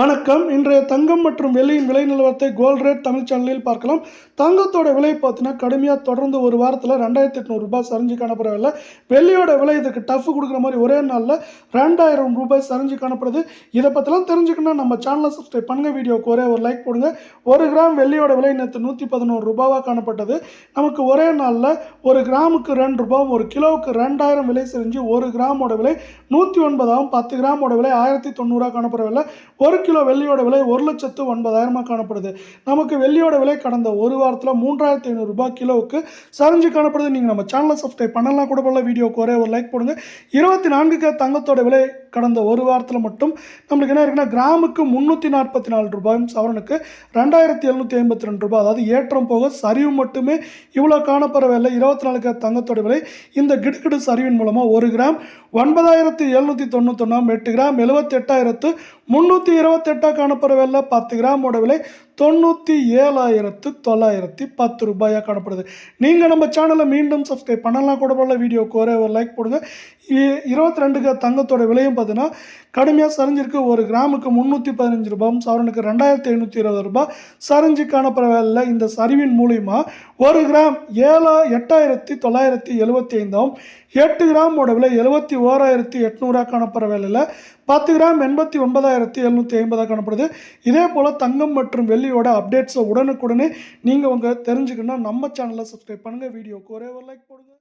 வணக்கம். இன்றைய தங்கம் மற்றும் வெள்ளியின் விலை நிலவரத்தை கோல்ட் ரேட் தமிழ் சேனலில் பார்க்கலாம். தங்கத்தோட விலை பார்த்தீங்கன்னா கடுமையாக தொடர்ந்து ஒரு வாரத்தில் ரெண்டாயிரத்தி எட்நூறு ரூபாய் சரிஞ்சு காணப்படவில்லை வெள்ளியோட விலை இதுக்கு டஃப் கொடுக்குற மாதிரி ஒரே நாளில் ரெண்டாயிரம் ரூபாய் சரிஞ்சு காணப்படுது. இதை பற்றிலாம் தெரிஞ்சுக்கணும் நம்ம சேனலை சப்ஸ்கிரைப் பண்ணுங்க வீடியோக்கு ஒரே ஒரு லைக் போடுங்க. ஒரு கிராம் வெள்ளியோட விலை நேற்று நூற்றி பதினோரு ரூபாவாக காணப்பட்டது. நமக்கு ஒரே நாளில் ஒரு கிராமுக்கு ரெண்டு ரூபாவும் ஒரு கிலோவுக்கு ரெண்டாயிரம் விலை செஞ்சு ஒரு கிராமோட விலை நூற்றி ஒன்பதாகவும் பத்து கிராமோட விலை ஆயிரத்தி தொண்ணூறாக காணப்படவில்லை ஒரு கிலோ வெள்ளியோட விலை ஒரு லட்சத்து ஒன்பதாயிரமாக காணப்படுது. நமக்கு வெள்ளியோட விலை கடந்த ஒரு வாரத்தில் மூன்றாயிரத்தி ஐநூறுரூபா கிலோவுக்கு சரிஞ்சு காணப்படுது. நீங்கள் நம்ம சேனலை சப்ஸ்கிரைப் பண்ணலாம் கூட போல வீடியோக்கு ஒரே ஒரு லைக் போடுங்க. இருபத்தி நான்குக்கு தங்கத்தோட விலை கடந்த ஒரு வாரத்தில் மட்டும் நம்மளுக்கு என்ன இருக்குன்னா கிராமுக்கு முந்நூற்றி நாற்பத்தி நாலு ரூபாயும் சவரனுக்கு ரெண்டாயிரத்தி எழுநூற்றி ஐம்பத்தி ரெண்டு ரூபாய். அதாவது ஏற்றம் போக சரிவு மட்டுமே இவ்வளோ காணப்படவில்லை இருபத்தி நாலுக்கு தங்கத்தோட விலை இந்த கிடுகிடு சரிவின் மூலமாக ஒரு கிராம் ஒன்பதாயிரத்தி எழுநூற்றி தொண்ணூத்தொன்னாம் எட்டு கிராம் எழுபத்தி எட்டாயிரத்து முந்நூற்றி இருபத்தெட்டாக காணப்படவில்லை பத்து கிராமோட விலை தொண்ணூற்றி ஏழாயிரத்து தொள்ளாயிரத்தி பத்து ரூபாயாக காணப்படுது. நீங்கள் நம்ம சேனலை மீண்டும் சப்ஸ்கிரைப் பண்ணலாம் கூட போல வீடியோக்கு ஒரே ஒரு லைக் போடுங்க. இருபத்தி ரெண்டுக்கு தங்கத்தோட விலையும் பார்த்தீங்கன்னா கடுமையாக சரிஞ்சிருக்கு. ஒரு கிராமுக்கு முந்நூற்றி பதினஞ்சு ரூபாயும் சவரனுக்கு ரெண்டாயிரத்தி ஐநூற்றி இருபது ரூபாய் சரிஞ்சு காணப்படவில்லை இந்த சரிவின் மூலிமா ஒரு கிராம் ஏழா எட்டாயிரத்தி தொள்ளாயிரத்தி எழுபத்தி ஐந்தாம் எட்டு கிராம் விலை எழுபத்தி ஓராயிரத்தி எட்நூறாக காணப்படவில்லை பத்து கிராம் எண்பத்தி ஒன்பதாயிரத்தி எழுநூற்றி ஐம்பதாக காணப்படுது இதே போல் தங்கம் மற்றும் வெள்ளியோட அப்டேட்ஸை உடனுக்குடனே நீங்கள் உங்கள் தெரிஞ்சுக்கணும் நம்ம சேனலை சப்ஸ்கிரைப் பண்ணுங்கள் வீடியோக்கு ஒரே ஒரு லைக் போடுங்க.